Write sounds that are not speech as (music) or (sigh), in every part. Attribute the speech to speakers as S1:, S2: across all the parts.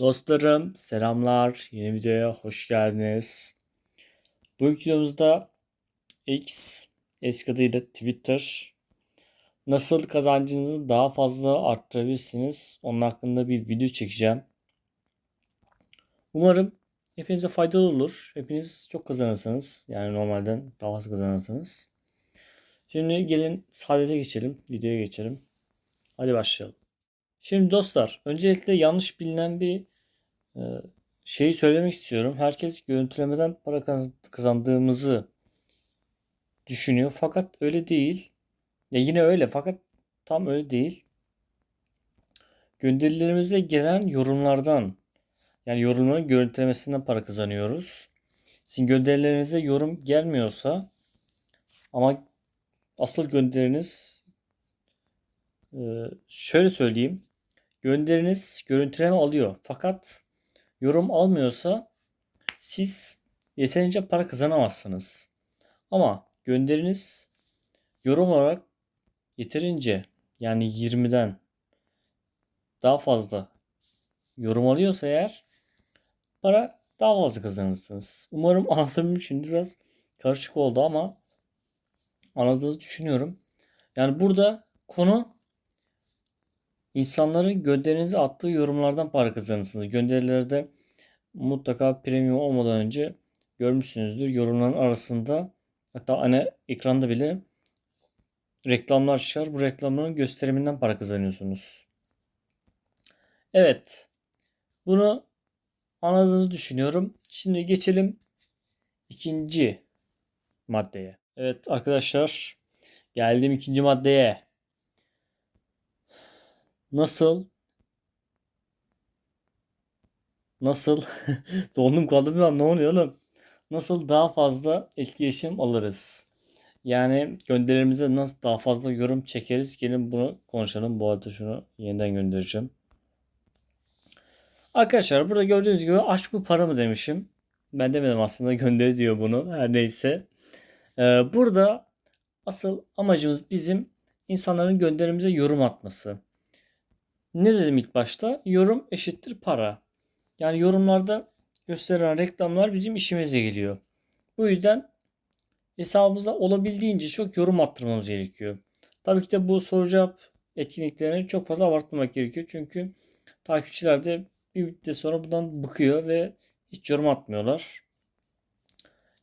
S1: Dostlarım selamlar. Yeni videoya hoş geldiniz. Bu videomuzda X eski adıyla Twitter nasıl kazancınızı daha fazla arttırabilirsiniz onun hakkında bir video çekeceğim. Umarım hepinize faydalı olur. Hepiniz çok kazanırsınız. Yani normalden daha fazla kazanırsınız. Şimdi gelin saadete geçelim. Videoya geçelim. Hadi başlayalım. Şimdi dostlar, öncelikle yanlış bilinen bir e, şeyi söylemek istiyorum. Herkes görüntülemeden para kaz- kazandığımızı düşünüyor. Fakat öyle değil. Ya yine öyle fakat tam öyle değil. Gönderilerimize gelen yorumlardan yani yorumların görüntülemesinden para kazanıyoruz. Sizin gönderilerinize yorum gelmiyorsa ama asıl gönderiniz e, şöyle söyleyeyim. Gönderiniz görüntüleme alıyor. Fakat yorum almıyorsa siz yeterince para kazanamazsınız. Ama gönderiniz yorum olarak yeterince yani 20'den daha fazla yorum alıyorsa eğer para daha fazla kazanırsınız. Umarım (laughs) anlatabilmişimdir. Biraz karışık oldu ama anladığınızı düşünüyorum. Yani burada konu insanların gönderinize attığı yorumlardan para kazanırsınız. Gönderilerde mutlaka premium olmadan önce görmüşsünüzdür. Yorumların arasında hatta ana ekranda bile reklamlar çıkar. Bu reklamların gösteriminden para kazanıyorsunuz. Evet. Bunu anladığınızı düşünüyorum. Şimdi geçelim ikinci maddeye. Evet arkadaşlar geldim ikinci maddeye. Nasıl nasıl (laughs) dondum kaldım ya ne oluyor oğlum? Nasıl daha fazla etkileşim alırız? Yani gönderilerimize nasıl daha fazla yorum çekeriz? Gelin bunu konuşalım. Bu arada şunu yeniden göndereceğim. Arkadaşlar burada gördüğünüz gibi aşk mı para mı demişim. Ben demedim aslında gönderi diyor bunu. Her neyse. Ee, burada asıl amacımız bizim insanların gönderimize yorum atması. Ne dedim ilk başta? Yorum eşittir para. Yani yorumlarda gösterilen reklamlar bizim işimize geliyor. Bu yüzden hesabımıza olabildiğince çok yorum attırmamız gerekiyor. Tabii ki de bu soru cevap etkinliklerini çok fazla abartmamak gerekiyor. Çünkü takipçiler de bir müddet sonra bundan bıkıyor ve hiç yorum atmıyorlar.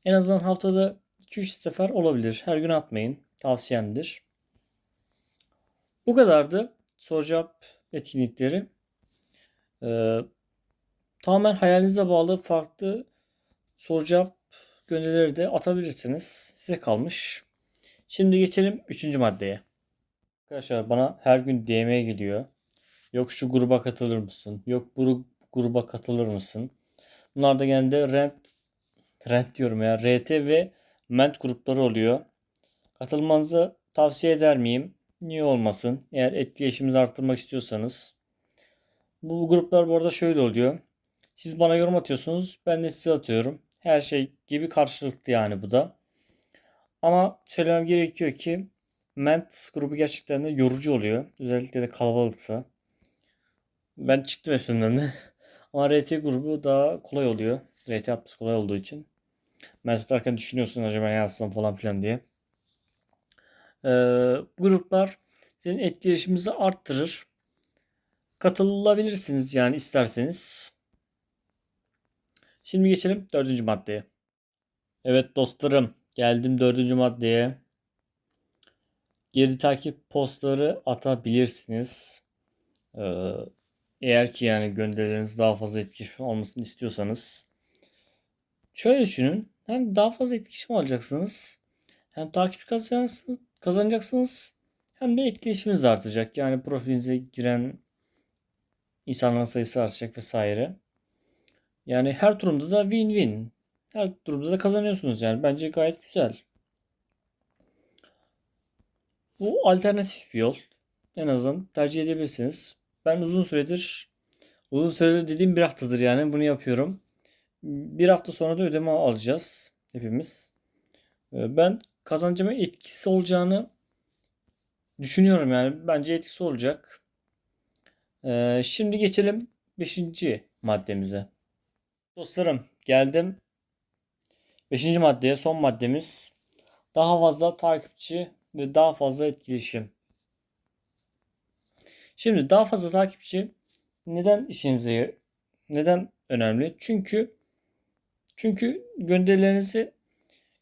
S1: En azından haftada 2-3 sefer olabilir. Her gün atmayın. Tavsiyemdir. Bu kadardı soru cevap etkinlikleri. Ee, tamamen hayalinize bağlı farklı soru cevap gönderileri de atabilirsiniz. Size kalmış. Şimdi geçelim 3. maddeye. Arkadaşlar bana her gün DM'ye geliyor. Yok şu gruba katılır mısın? Yok bu gruba katılır mısın? Bunlar da genelde rent rent diyorum ya RT ve ment grupları oluyor. Katılmanızı tavsiye eder miyim? Niye olmasın? Eğer etkileşimimizi arttırmak istiyorsanız. Bu gruplar bu arada şöyle oluyor. Siz bana yorum atıyorsunuz. Ben de size atıyorum. Her şey gibi karşılıklı yani bu da. Ama söylemem gerekiyor ki Ment grubu gerçekten de yorucu oluyor. Özellikle de kalabalıksa. Ben çıktım hepsinden de. (laughs) Ama RT grubu daha kolay oluyor. RT atması kolay olduğu için. Ben satarken düşünüyorsun acaba yazsam falan filan diye. Ee, gruplar senin etkileşiminizi arttırır. Katılabilirsiniz yani isterseniz. Şimdi geçelim dördüncü maddeye. Evet dostlarım geldim dördüncü maddeye. Geri takip postları atabilirsiniz. Ee, eğer ki yani gönderileriniz daha fazla etkileşim olmasını istiyorsanız. Şöyle düşünün. Hem daha fazla etkileşim alacaksınız. Hem takipçi kazanacaksınız, kazanacaksınız. Hem de etkileşiminiz artacak. Yani profilinize giren insanların sayısı artacak vesaire. Yani her durumda da win-win. Her durumda da kazanıyorsunuz yani. Bence gayet güzel. Bu alternatif bir yol. En azından tercih edebilirsiniz. Ben uzun süredir uzun süredir dediğim bir haftadır yani bunu yapıyorum. Bir hafta sonra da ödeme alacağız hepimiz. Ben kazancıma etkisi olacağını düşünüyorum yani. Bence etkisi olacak. Şimdi geçelim 5. maddemize. Dostlarım geldim. Beşinci maddeye son maddemiz. Daha fazla takipçi ve daha fazla etkileşim. Şimdi daha fazla takipçi neden işinize neden önemli? Çünkü çünkü gönderilerinizi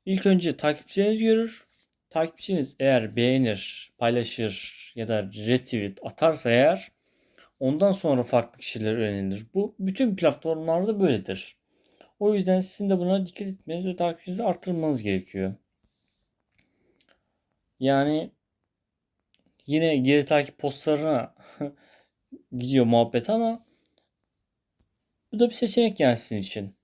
S1: ilk önce takipçileriniz görür. Takipçiniz eğer beğenir, paylaşır ya da retweet atarsa eğer ondan sonra farklı kişiler öğrenilir. Bu bütün platformlarda böyledir. O yüzden sizin de buna dikkat etmeniz ve takipçinizi arttırmanız gerekiyor. Yani yine geri takip postlarına (laughs) gidiyor muhabbet ama bu da bir seçenek yani sizin için.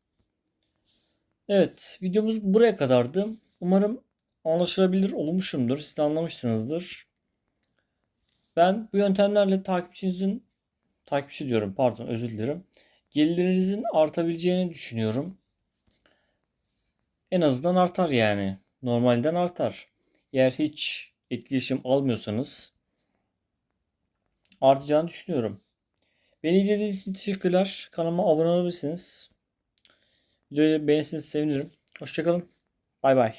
S1: Evet, videomuz buraya kadardı. Umarım anlaşılabilir olmuşumdur. Siz de anlamışsınızdır. Ben bu yöntemlerle takipçinizin takipçi diyorum pardon özür dilerim. Gelirlerinizin artabileceğini düşünüyorum. En azından artar yani. Normalden artar. Eğer hiç etkileşim almıyorsanız artacağını düşünüyorum. Beni izlediğiniz için teşekkürler. Kanalıma abone olabilirsiniz. Videoyu beğenirseniz sevinirim. Hoşçakalın. Bay bay.